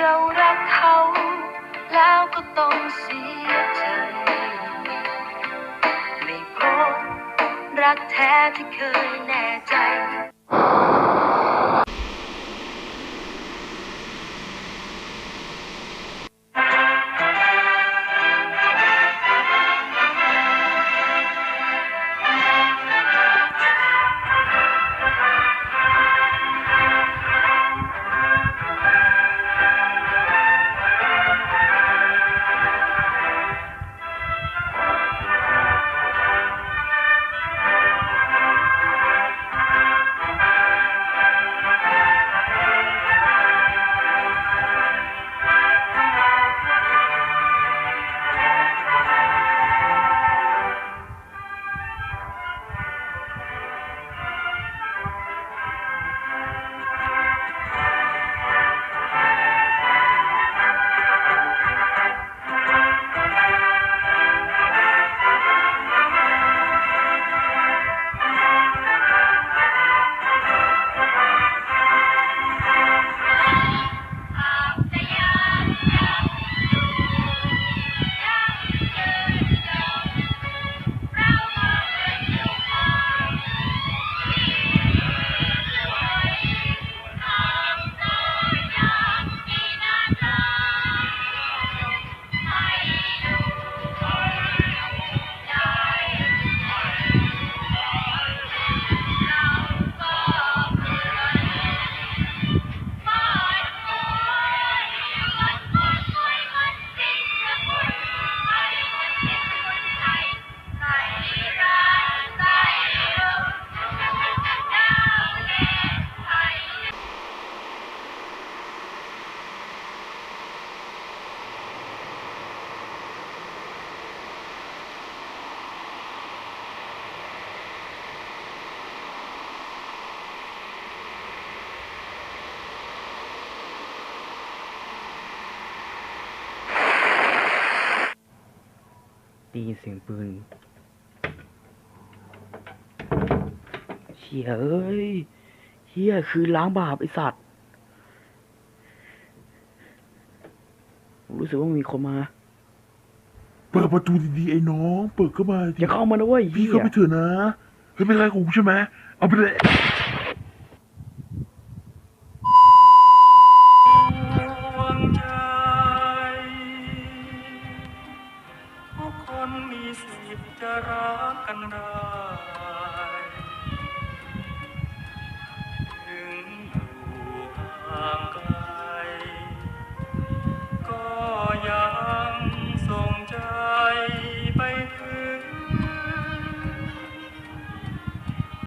เรารักเขา แล้วก็ต้องเสียใจ ไม่พบรักแท้ที่เคยแน่ใจ ได้ยินเสียงปืนเฮียเอ้ยเฮียคือล้างบาปไอสัตว์ผมรู้สึกว่ามีคนมา เปิดประตูดีๆไอ้น้อง เปิดเข้ามาอย่าเข้ามานะเว้ยพี่เฮีเข้ายไปเถอะนะเฮ้ยเป็นไรของกูใช่ไหมเอาไปเลย รักกันได้